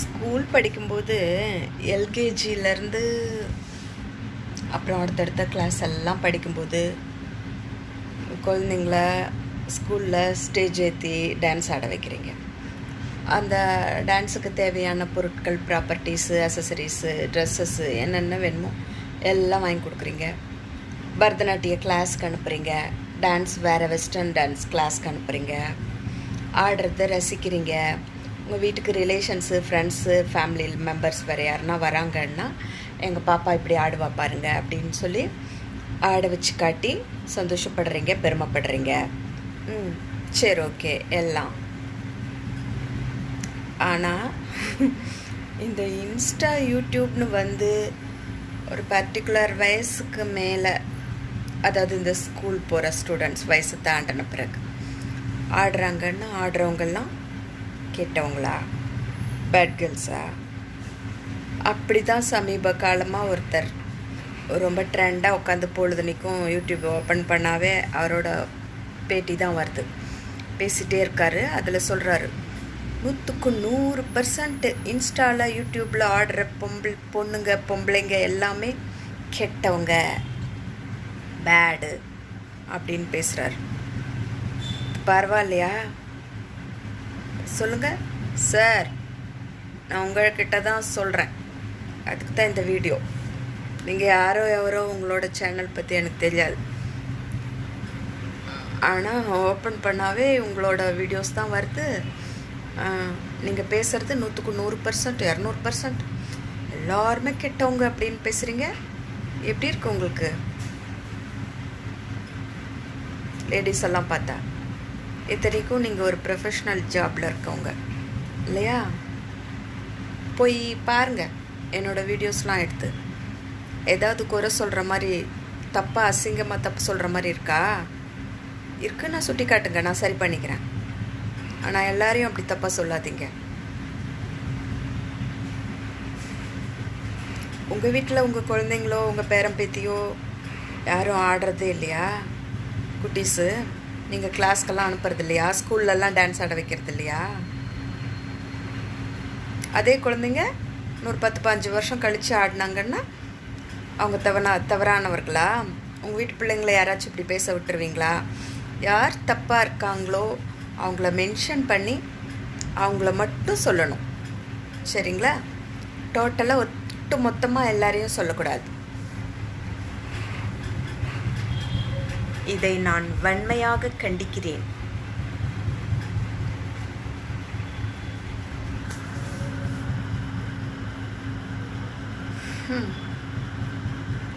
School படிக்கும்போது எல்கேஜியிலேருந்து அப்புறம் அடுத்தடுத்த கிளாஸ் எல்லாம் படிக்கும்போது குழந்தைங்கள ஸ்கூலில் ஸ்டேஜ் ஏற்றி டான்ஸ் ஆட வைக்கிறீங்க. அந்த டான்ஸுக்கு தேவையான பொருட்கள் ப்ராப்பர்ட்டிஸு அசசரிஸு ட்ரெஸ்ஸஸ்ஸு என்னென்ன வேணுமோ எல்லாம் வாங்கி கொடுக்குறீங்க. பரதநாட்டிய கிளாஸ்க்கு அனுப்புகிறீங்க டான்ஸ் வேறு வெஸ்டர்ன் டான்ஸ் கிளாஸ்க்கு அனுப்புகிறீங்க ஆடுறத ரசிக்கிறீங்க. உங்கள் வீட்டுக்கு ரிலேஷன்ஸு ஃப்ரெண்ட்ஸு ஃபேமிலி மெம்பர்ஸ் வேறு யாருன்னா வராங்கன்னா எங்கள் பாப்பா இப்படி ஆடுவா பாருங்க அப்படின்னு சொல்லி ஆட வச்சு காட்டி சந்தோஷப்படுறீங்க பெருமைப்படுறீங்க. ம் சரி ஓகே எல்லாம். ஆனால் இந்த இன்ஸ்டா யூடியூப்னு வந்து ஒரு பர்டிகுலர் வயசுக்கு மேலே அதாவது இந்த ஸ்கூல் போகிற ஸ்டூடெண்ட்ஸ் வயசு தாண்டின பிறகு ஆடுறாங்கன்னா ஆடுறவங்கெல்லாம் கெட்டவங்களா? பேட் கேர்ள்ஸா அப்படி தான் சமீப காலமாக ஒருத்தர். ரொம்ப ட்ரெண்டாக உட்காந்து பொழுதுனிக்கும் யூடியூப் ஓப்பன் பண்ணாவே அவரோட பேட்டி தான் வருது. பேசிகிட்டே இருக்காரு. அதில் சொல்கிறாரு நூற்றுக்கு நூறு பர்சன்ட் இன்ஸ்டாவில் யூடியூப்பில் ஆடுற பொம்பளை பொண்ணுங்க பொம்பளைங்க எல்லாமே கெட்டவங்க. பேடு அப்படின்னு பேசுகிறாரு பரவாயில்லையா? சொல்லுங்கள் சார் நான் உங்கள்கிட்ட தான் சொல்கிறேன் அதுக்கு தான் இந்த வீடியோ. நீங்கள் யாரோ எவரோ உங்களோட சேனல் பற்றி எனக்கு தெரியாது. ஆனால் ஓப்பன் பண்ணாவே உங்களோட வீடியோஸ் தான் வருது. நீங்கள் பேசுகிறது நூற்றுக்கு நூறு பர்சன்ட் இரநூறு பர்சன்ட் எல்லாருமே கெட்டவங்க அப்படின்னு பேசுகிறீங்க எப்படி இருக்கு உங்களுக்கு? லேடிஸ் எல்லாம் பார்த்தா. இத்தனைக்கும் நீங்கள் ஒரு ப்ரொஃபஷ்னல் ஜாபில் இருக்கவங்க. இல்லையா? போய் பாருங்கள் என்னோடய வீடியோஸ்லாம் எடுத்து. ஏதாவது குறை சொல்கிற மாதிரி தப்பாக அசிங்கமாக தப்பு சொல்கிற மாதிரி இருக்கா? இருக்குன்னு நான் சுட்டி காட்டுங்க. நான் சரி பண்ணிக்கிறேன். ஆனால் எல்லாரையும் அப்படி தப்பாக சொல்லாதீங்க. உங்கள் வீட்டில் உங்கள் குழந்தைங்களோ உங்கள் பேரன் பேத்தியோ யாரும் ஆடுறதே இல்லையா? குட்டீஸு? நீங்கள் கிளாஸ்க்கெல்லாம் அனுப்புறது இல்லையா ஸ்கூல்லலாம் டான்ஸ் ஆட வைக்கிறது இல்லையா அதே குழந்தைங்க நூறு பத்து பாஞ்சு வருஷம் கழித்து ஆடினாங்கன்னா அவங்க தவறா தவறானவர்களா? உங்கள் வீட்டு பிள்ளைங்களை யாராச்சும் இப்படி பேச விட்டுருவீங்களா? யார் தப்பாக இருக்காங்களோ அவங்கள மென்ஷன் பண்ணி அவங்கள மட்டும் சொல்லணும். சரிங்களா? டோட்டலாக ஒட்டு மொத்தமாக எல்லாரையும் சொல்லக்கூடாது. இதை நான் வன்மையாக கண்டிக்கிறேன் Hmm.